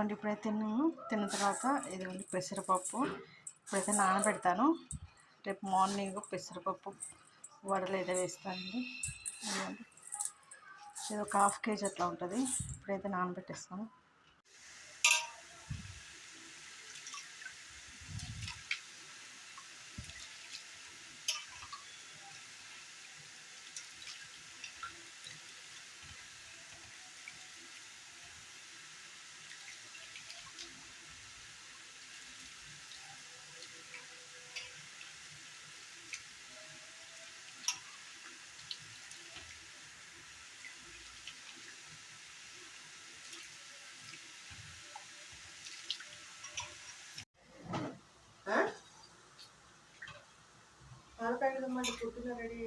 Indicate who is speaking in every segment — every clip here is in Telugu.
Speaker 1: ఇదిగోండి ఇప్పుడైతే నేను తిన్న తర్వాత ఇదిగోండి పెసరపప్పు ఇప్పుడైతే నానబెడతాను. రేపు మార్నింగ్ పెసరపప్పు వడలు అయితే వేస్తానండి. ఇదిగోండి. ఇది ఒక హాఫ్ కేజీ అట్లా ఉంటుంది. ఇప్పుడైతే నానబెట్టేస్తాను. ಮಾಡಿ ಮಂದಿ ಕುಟ್ಟಿನ ರೆಡಿ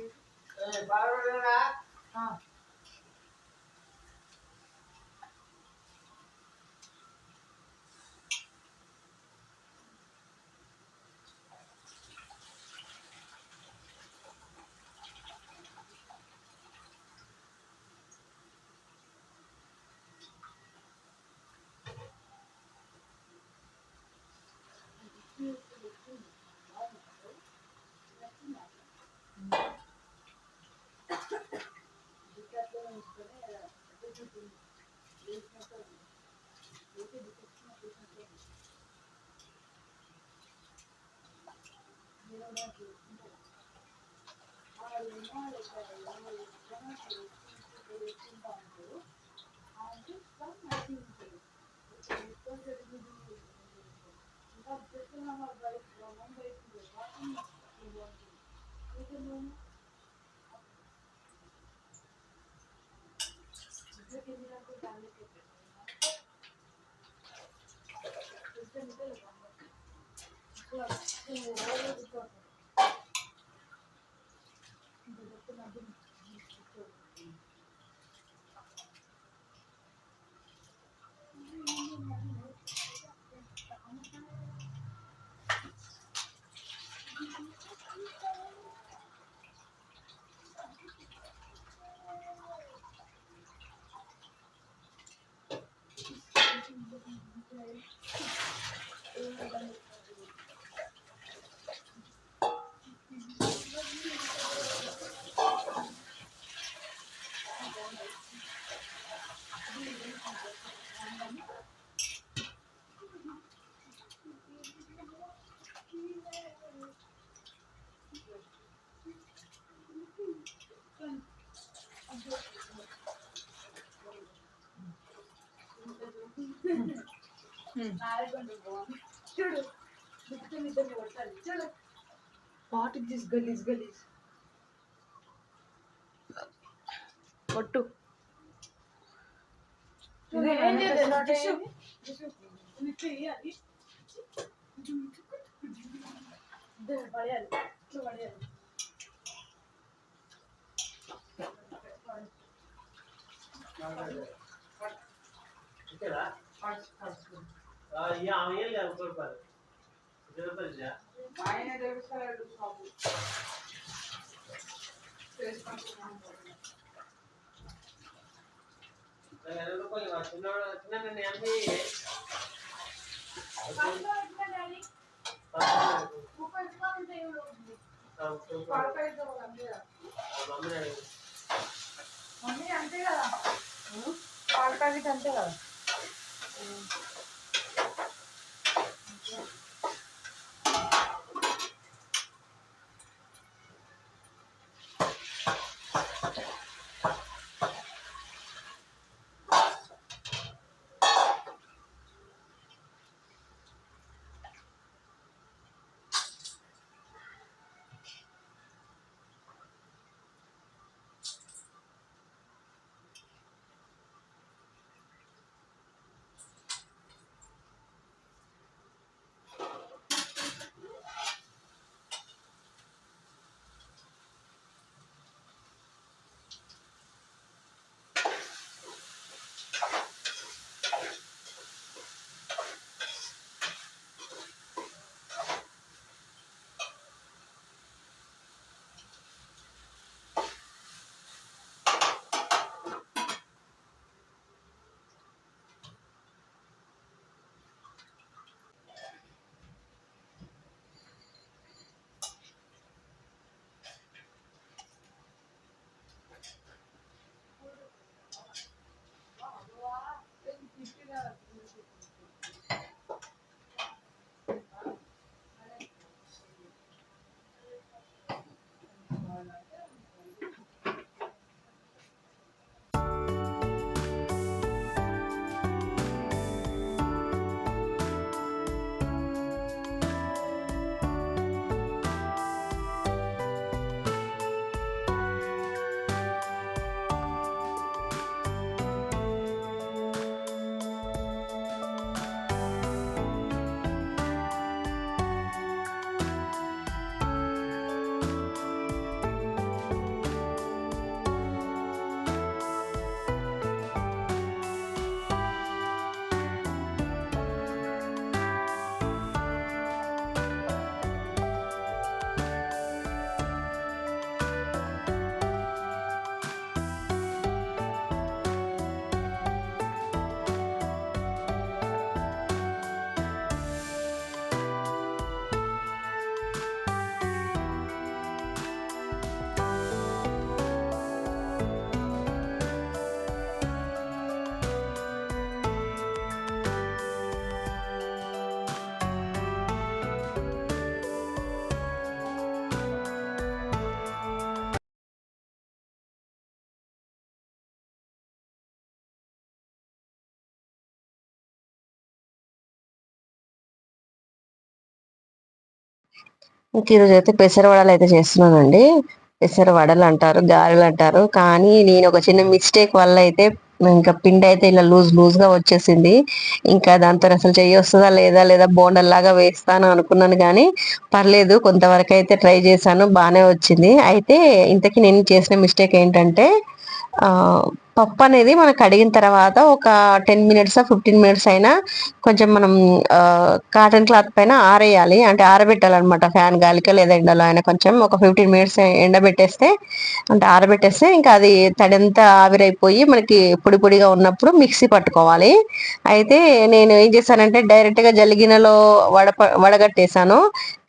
Speaker 1: పొద్దున్న రెడీ Thank you.
Speaker 2: చూడు ముక్కు ఇద్దరు కొట్టాలి చూడు
Speaker 1: వాట్ ఇస్ దిస్ గలీజ్ గలీజ్ కొట్టు
Speaker 2: చూడు, ఏం చేయలేదు, టిష్యూ. ఇట్లా ఇయ్యాలి. ఇద్దరు పడేయాలి ఇట్లా పడేయాలి
Speaker 3: ఆయన తెలుస్తాడు షాపు
Speaker 2: పట్టుకో ఇట్లా డాడీ. ముప్పై రూపాయలు ఉంటాయి చూడు.
Speaker 3: పడతాయితో అంతే మమ్మీ అంతే కదా పాల ప్యాకెట్ అంతే కదా Yeah.
Speaker 4: ఇంక ఈరోజు అయితే పెసర వడలు అయితే చేస్తున్నానండి. పెసర వడలు అంటారు గారెలు అంటారు కానీ నేను ఒక చిన్న మిస్టేక్ వల్ల అయితే ఇంకా పిండి అయితే ఇలా లూజ్ లూజ్గా వచ్చేసింది. ఇంకా దాంతో అసలు చెయ్యి వస్తుందా లేదా లేదా బోండల్లాగా వేస్తాను అనుకున్నాను కానీ పర్లేదు కొంతవరకు అయితే ట్రై చేశాను బాగానే వచ్చింది. అయితే ఇంతకీ నేను చేసిన మిస్టేక్ ఏంటంటే పప్పు అనేది మనం కడిగిన తర్వాత ఒక టెన్ మినిట్స్ ఫిఫ్టీన్ మినిట్స్ అయినా కొంచెం మనం కాటన్ క్లాత్ పైన ఆరేయాలి. అంటే ఆరబెట్టాలన్నమాట ఫ్యాన్ గాలిక లేదా ఎండలో అయినా కొంచెం ఒక ఫిఫ్టీన్ మినిట్స్ ఎండబెట్టేస్తే అంటే ఆరబెట్టేస్తే ఇంకా అది తడంతా ఆవిరైపోయి మనకి పొడి పొడిగా ఉన్నప్పుడు మిక్సీ పట్టుకోవాలి. అయితే నేను ఏం చేశానంటే డైరెక్ట్గా జల్లిగినలో వడ వడగట్టేశాను.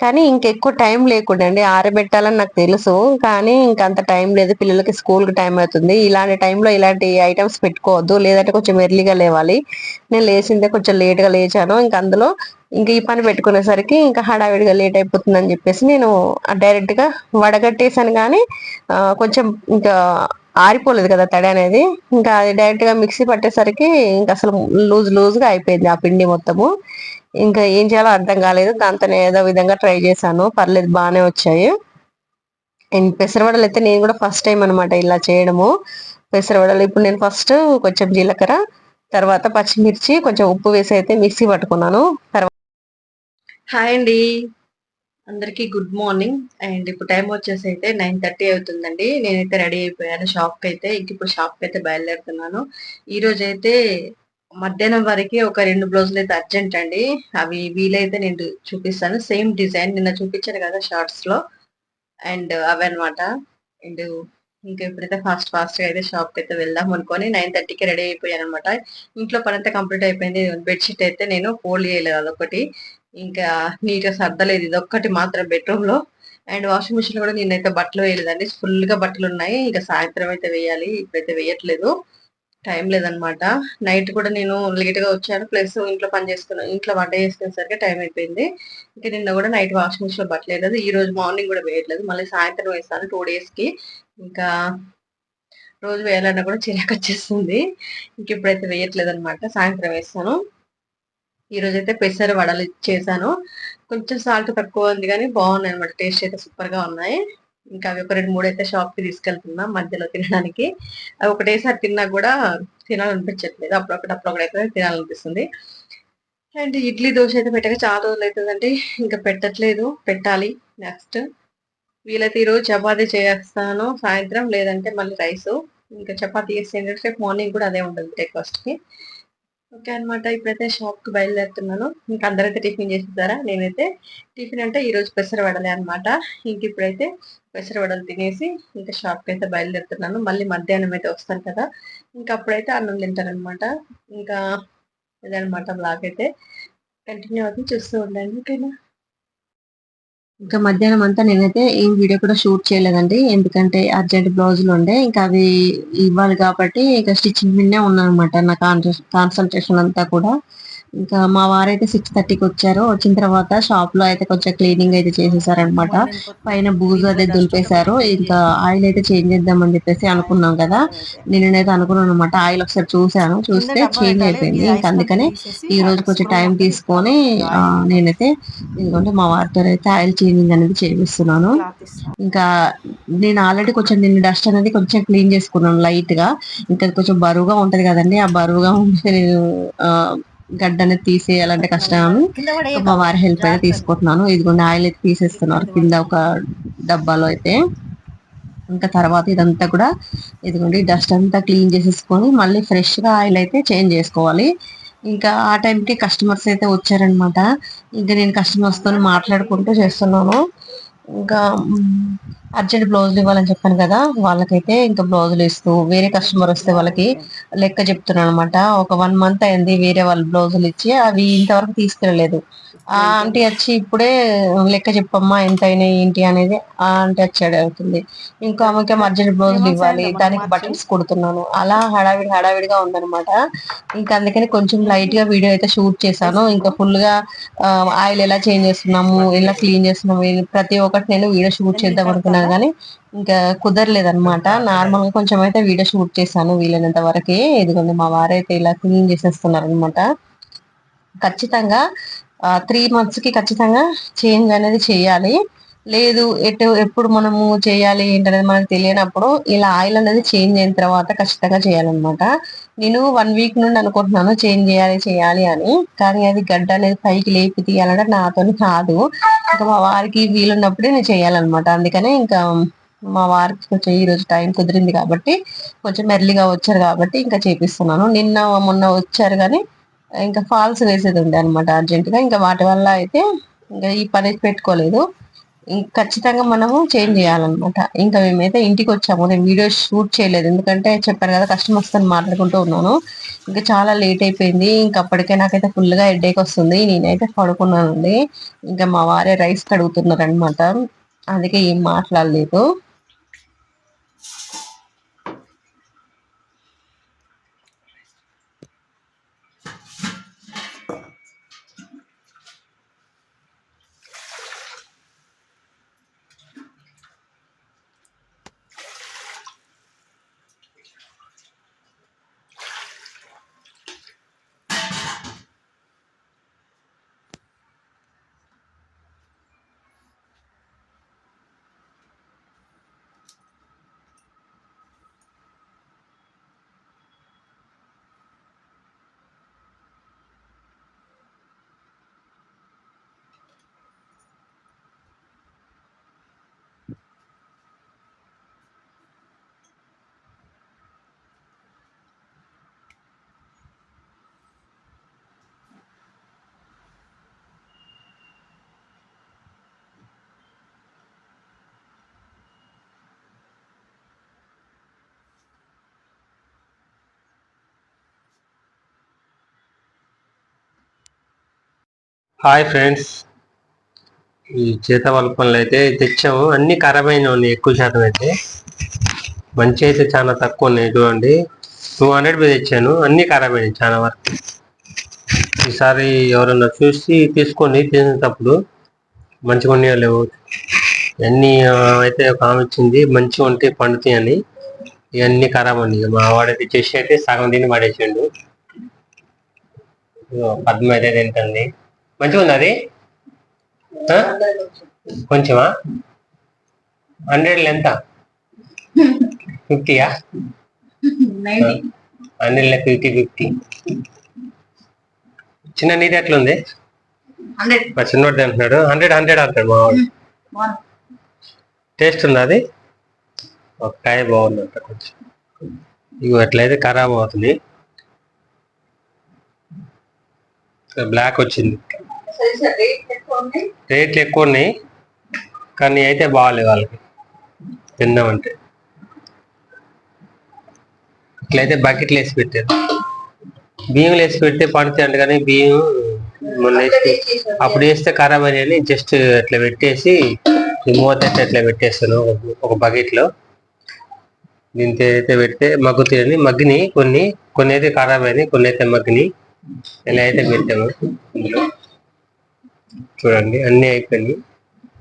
Speaker 4: కానీ ఇంకెక్కువ టైం లేకుండా అండి ఆరబెట్టాలని నాకు తెలుసు కానీ ఇంకంత టైం లేదు. పిల్లలకి స్కూల్కి టైం అవుతుంది. ఇలాంటి టైంలో ఇలాంటి ఐటమ్స్ పెట్టుకోవద్దు. లేదంటే కొంచెం ఎర్లీగా లేవాలి. నేను లేచిందే కొంచెం లేట్గా లేచాను. ఇంకా అందులో ఇంకా ఈ పని పెట్టుకునేసరికి ఇంకా హడావిడిగా లేట్ అయిపోతుందని చెప్పేసి నేను డైరెక్ట్గా వడగట్టేసాను. కానీ కొంచెం ఇంకా ఆరిపోలేదు కదా తడి అనేది. ఇంకా అది డైరెక్ట్గా మిక్సీ పట్టేసరికి ఇంకా అసలు లూజ్ లూజ్గా అయిపోయింది ఆ పిండి మొత్తము. ఇంకా ఏం చేయాలో అర్థం కాలేదు. దాంతో ఏదో విధంగా ట్రై చేశాను. పర్లేదు బాగానే వచ్చాయి. అండ్ పెసరవడలు అయితే నేను కూడా ఫస్ట్ టైం అనమాట ఇలా చేయడము. పెసరవడలు. ఇప్పుడు నేను ఫస్ట్ కొంచెం జీలకర్ర తర్వాత పచ్చిమిర్చి కొంచెం ఉప్పు వేసి అయితే మిక్సీ పట్టుకున్నాను. తర్వాత హాయ్ అండి. అందరికీ గుడ్ మార్నింగ్. అండ్ ఇప్పుడు టైం వచ్చేసి అయితే నైన్ థర్టీ అవుతుందండి. నేనైతే రెడీ అయిపోయాను షాప్కి అయితే. ఇంక ఇప్పుడు షాప్కి అయితే బయలుదేరుతున్నాను. ఈరోజు అయితే మధ్యాహ్నం వరకు ఒక రెండు బ్లౌజులు అయితే అర్జెంట్ అండి. అవి వీలైతే నేను చూపిస్తాను. సేమ్ డిజైన్ నిన్న చూపించాను కదా షార్ట్స్లో అండ్ అవి అనమాట అండ్ ఇంకా ఇప్పుడైతే ఫాస్ట్ ఫాస్ట్గా అయితే షాప్కి అయితే వెళ్దాం అనుకొని నైన్ థర్టీకి రెడీ అయిపోయాను అనమాట ఇంట్లో పని అంతా కంప్లీట్ అయిపోయింది. బెడ్షీట్ అయితే నేను ఫోల్డ్ చేయలేదు అదొకటి. ఇంకా నీట్గా సర్దలేదు. ఇది ఒక్కటి మాత్రం బెడ్రూమ్లో. అండ్ వాషింగ్ మిషన్ కూడా నేనైతే బట్టలు వేయలేదండి. ఫుల్గా బట్టలు ఉన్నాయి. ఇంకా సాయంత్రం అయితే వేయాలి. ఇప్పుడైతే వేయట్లేదు. టైం లేదనమాట నైట్ కూడా నేను లేట్గా వచ్చాను. ప్లస్ ఇంట్లో పని చేసుకున్నాను ఇంట్లో వంట చేసుకునేసరికి టైం అయిపోయింది. ఇంకా నిన్న కూడా నైట్ వాషింగ్ మిషన్లో బట్టలేదు ఈ రోజు మార్నింగ్ కూడా వేయట్లేదు. మళ్ళీ సాయంత్రం వేస్తాను. టూ డేస్కి. ఇంకా రోజు వేయాలన్నా కూడా చిరాకు వచ్చేస్తుంది. ఇంక ఇప్పుడైతే వేయట్లేదు అనమాట సాయంత్రం వేస్తాను. ఈరోజు అయితే పెసర వడలు చేశాను. కొంచెం సాల్ట్ తక్కువ ఉంది కానీ బాగున్నాయి అనమాట టేస్ట్ అయితే సూపర్గా ఉన్నాయి. ఇంకా అవి ఒక రెండు మూడు అయితే షాప్కి తీసుకెళ్తున్నా మధ్యలో తినడానికి. అవి ఒకటేసారి తిన్నా కూడా తినాలనిపించట్లేదు. అప్పుడప్పుడు అప్పుడప్పుడైతే తినాలనిపిస్తుంది. అండ్ ఇడ్లీ దోశ అయితే పెట్టక చాలా రోజులు అవుతుందంటే ఇంకా పెట్టట్లేదు. పెట్టాలి. నెక్స్ట్. వీలైతే ఈరోజు చపాతీ చేస్తాను. సాయంత్రం లేదంటే మళ్ళీ రైస్. ఇంకా చపాతీ చేస్తే ఏంటంటే మార్నింగ్ కూడా అదే ఉంటుంది బ్రేక్ఫాస్ట్కి. ఓకే అనమాట ఇప్పుడైతే షాప్కి బయలుదేరుతున్నాను. ఇంకా అందరైతే టిఫిన్ చేసేసారా? నేనైతే టిఫిన్ అంటే ఈరోజు పెసరవడలే పెసర వడలే అనమాట ఇంక ఇప్పుడైతే పెసర వడలు తినేసి ఇంకా షాప్కి అయితే బయలుదేరుతున్నాను. మళ్ళీ మధ్యాహ్నం అయితే వస్తాను కదా. ఇంకా అప్పుడైతే అన్నం తింటారనమాట ఇంకా ఇదనమాట బ్లాగ్ అయితే. కంటిన్యూ అవుతుంది చూస్తూ ఉండండి ఓకేనా? ఇంకా మధ్యాహ్నం అంతా నేనైతే ఏం వీడియో కూడా షూట్ చేయలేదండి. ఎందుకంటే అర్జెంట్ బ్లౌజులు ఉండే ఇంకా అవి ఇవ్వాలి కాబట్టి ఇంకా స్టిచ్చింగ్ మీదనే ఉన్నానమాట అనమాట నా కాన్సన్ట్రేషన్ అంతా కూడా. ఇంకా మా వారైతే సిక్స్ థర్టీకి వచ్చారు. వచ్చిన తర్వాత షాప్లో అయితే కొంచెం క్లీనింగ్ అయితే చేసేసారనమాట పైన బూజు అదే దులిపేశారు. ఇంకా ఆయిల్ అయితే చేంజ్ చేద్దామని చెప్పేసి అనుకున్నాం కదా. నేనైతే అనుకున్నాను అనమాట ఆయిల్ ఒకసారి చూసాను చూస్తే చేంజ్ అయిపోయింది. ఇంకా అందుకనే ఈ రోజు కొంచెం టైం తీసుకొని నేనైతే ఎందుకంటే మా వారితో అయితే ఆయిల్ చేంజింగ్ అనేది చేపిస్తున్నాను. ఇంకా నేను ఆల్రెడీ కొంచెం నిన్న డస్ట్ అనేది కొంచెం క్లీన్ చేసుకున్నాను లైట్గా. ఇంకా కొంచెం బరువుగా ఉంటది కదండి. ఆ బరువుగా ఉంటే నేను గడ్డ అనేది తీసేయాలంటే కష్టం. మా వారి హెల్ప్ అయితే తీసుకుంటున్నాను. ఇదిగోండి ఆయిల్ అయితే తీసేస్తున్నారు. కింద ఒక డబ్బాలో అయితే. ఇంకా తర్వాత ఇదంతా కూడా ఇదిగోండి డస్ట్ అంతా క్లీన్ చేసేసుకొని మళ్ళీ ఫ్రెష్గా ఆయిల్ అయితే చేంజ్ చేసుకోవాలి. ఇంకా ఆ టైంకి కస్టమర్స్ అయితే వచ్చారనమాట. ఇంకా నేను కస్టమర్స్తో మాట్లాడుకుంటూ చేస్తున్నాను. ఇంకా అర్జెంట్ బ్లౌజులు ఇవ్వాలని చెప్పాను కదా వాళ్ళకైతే ఇంకా బ్లౌజులు ఇస్తూ వేరే కస్టమర్ వస్తే వాళ్ళకి లెక్క చెప్తున్నాను అనమాట ఒక వన్ మంత్ అయింది వేరే వాళ్ళు బ్లౌజులు ఇచ్చి అవి ఇంతవరకు తీసుకెళ్ళలేదు. ఆ ఆంటీ వచ్చి ఇప్పుడే లెక్క చెప్పమ్మా ఎంత అయినాయి ఏంటి అనేది ఆ ఆంటీ వచ్చి అడుగుతుంది. ఇంకా ఆమెకి అర్జెంట్ బ్లౌజులు ఇవ్వాలి దానికి బటన్స్ కుడుతున్నాను. అలా హడావిడి హడావిడిగా ఉందనమాట ఇంకా అందుకని కొంచెం లైట్గా వీడియో అయితే షూట్ చేశాను. ఇంకా ఫుల్గా ఆయిల్ ఎలా చేంజ్ చేస్తున్నాము ఎలా క్లీన్ చేస్తున్నాము ప్రతి ఒక్కటి నేను వీడియో షూట్ చేద్దాం అనుకున్నాను కానీ ఇంకా కుదరలేదనమాట నార్మల్గా కొంచెం అయితే వీడియో షూట్ చేశాను వీలైనంత వరకే. ఇదిగోండి మా వారైతే ఇలా క్లీన్ చేసేస్తున్నారు అనమాట ఖచ్చితంగా త్రీ మంత్స్కి ఖచ్చితంగా చేంజ్ అనేది చేయాలి. లేదు ఎటు ఎప్పుడు మనము చేయాలి ఏంటనేది మనకు తెలియనప్పుడు ఇలా ఆయిల్ అనేది చేంజ్ అయిన తర్వాత ఖచ్చితంగా చేయాలన్నమాట. నేను వన్ వీక్ నుండి అనుకుంటున్నాను చేంజ్ చేయాలి చేయాలి అని. కానీ అది గడ్డ అనేది పైకి లేపి తీయాలంటే నాతో కాదు. ఇంకా మా వారికి వీలున్నప్పుడే నేను చేయాలన్నమాట. అందుకనే ఇంకా మా వారికి కొంచెం ఈ రోజు టైం కుదిరింది కాబట్టి కొంచెం ఎర్లీగా వచ్చారు కాబట్టి ఇంకా చేపిస్తున్నాను. నిన్న మొన్న వచ్చారు కానీ ఇంకా ఫాల్స్ వేసేది ఉండే అనమాట అర్జెంటుగా. ఇంకా వాటి వల్ల అయితే ఇంకా ఈ పని పెట్టుకోలేదు. ఖచ్చితంగా మనము చేంజ్ చేయాలన్నమాట. ఇంకా మేమైతే ఇంటికి వచ్చాము నేను వీడియో షూట్ చేయలేదు. ఎందుకంటే చెప్పాను కదా కస్టమర్స్తో మాట్లాడుకుంటూ ఉన్నాను. ఇంకా చాలా లేట్ అయిపోయింది. ఇంకా అప్పటికే నాకైతే ఫుల్గా వస్తుంది. నేనైతే పడుకున్నానండి. ఇంకా మా వారే రైస్ కడుగుతున్నారు అనమాట అందుకే ఏం మాట్లాడలేదు.
Speaker 3: Hi friends. ఈ చేత పనులు అయితే తెచ్చాము. అన్ని ఖరాబ్ అయిన ఉన్నాయి ఎక్కువ శాతం అయితే. మంచి అయితే చాలా తక్కువ ఉన్నాయి చూడండి టూ హండ్రెడ్ మీద తెచ్చాను. అన్ని ఖరాబ్ అయినాయి చాలా వరకు. ఈసారి ఎవరన్నా చూసి తీసుకోండి తీసినప్పుడు మంచిగా ఉన్నాయో లేవు. అన్నీ అయితే ఒక ఆమె ఇచ్చింది మంచిగా ఉంటే పండుతాయి అని ఇవన్నీ ఖరాబ్ ఉన్నాయి. మా వాడైతే చేసి అయితే సగం తిని పడేసిండు. పద్మ అయితే తింటుంది. మంచిగా ఉంది అది? కొంచెమా? హండ్రెడ్ ఎంత ఫిఫ్టీయా? Hundred fifty fifty. చిన్న నీది ఎట్లుంది?
Speaker 5: హండ్రెడ్.
Speaker 3: మా చిన్నోడు అంటున్నాడు. హండ్రెడ్ హండ్రెడ్ అంటాడు మా వాడు. టేస్ట్ ఉంది అది? ఒక కాయ బాగుందంట కొంచెం. ఇగో ఎట్లయితే ఖరాబ్ అవుతుంది. బ్లాక్ వచ్చింది. రేట్లు ఎక్కువ ఉన్నాయి. కానీ అయితే బాగాలేదు వాళ్ళకి. తిందామంటే. ఇట్లయితే బకెట్లు వేసి పెట్టారు. బియ్యం వేసి పెడితే పడుతాయి అంట కానీ బియ్యం మొన్న వేసి అప్పుడు వేస్తే ఖరాబ్ అని జస్ట్ అట్లా పెట్టేసి ఈ మూత అయితే అట్లా పెట్టేస్తాను ఒక- ఒక బకెట్లో దీంతో అయితే పెడితే మగ్గుతాయని మగ్గిని కొన్ని కొన్ని అయితే ఖరాబ్ అయినాయి కొన్ని అయితే మగ్గిని ఇలా అయితే పెట్టాము ఇందులో చూడండి అన్ని అయిపోయినాయి.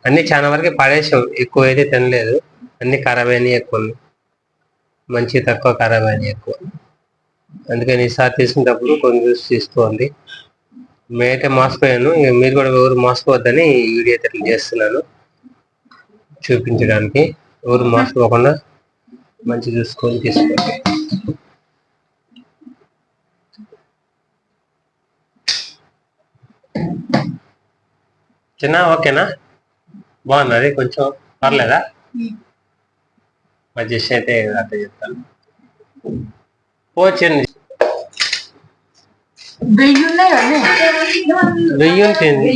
Speaker 3: అన్ని చాలా వరకు పడేసాం. ఎక్కువ అయితే తినలేదు. అన్ని ఖరాబ్ అయినాయి ఎక్కువ మంచి తక్కువ ఖరాబ్ అయినాయి ఎక్కువ. అందుకని ఈసారి తీసుకునేటప్పుడు కొన్ని చూసి తీసుకోండి. మేమైతే మోసపోయాను. ఇక మీరు కూడా ఎవరు మోసపోవద్దని వీడియో అయితే చేస్తున్నాను. చూపించడానికి ఎవరు మోసపోకుండా మంచి చూసుకొని తీసుకోండి. చిన్న ఓకేనా? బాగున్నది కొంచెం పర్లేదా? మరి జస్ట్ అయితే అట్లా చెప్తాను.
Speaker 5: వెయ్యి
Speaker 3: ఉంటుంది.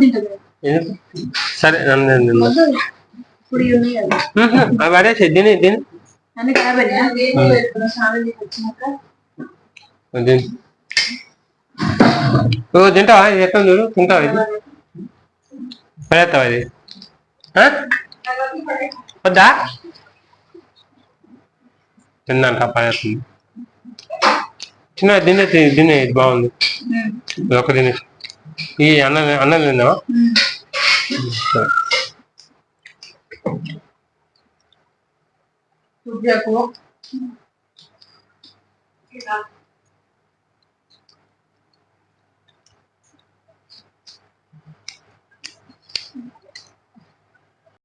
Speaker 5: తింటుంది.
Speaker 3: ఎందుకు? సరే నన్ను అవి తిని తిని.
Speaker 5: అన్ని స్నానం చేసి వచ్చినాక?
Speaker 3: తింటావా ఇది ఎక్కడ చూడు? తింటావా ఇది. పడేస్తావా ఇది? ఆ? వద్దా? తిందంట పడేస్తుంది. చిన్న తినే తినే ఇది బాగుంది. ఒక తినే. ఈ అన్నం అన్నం తిన్నావా? సరే.
Speaker 5: ఉద్యోగం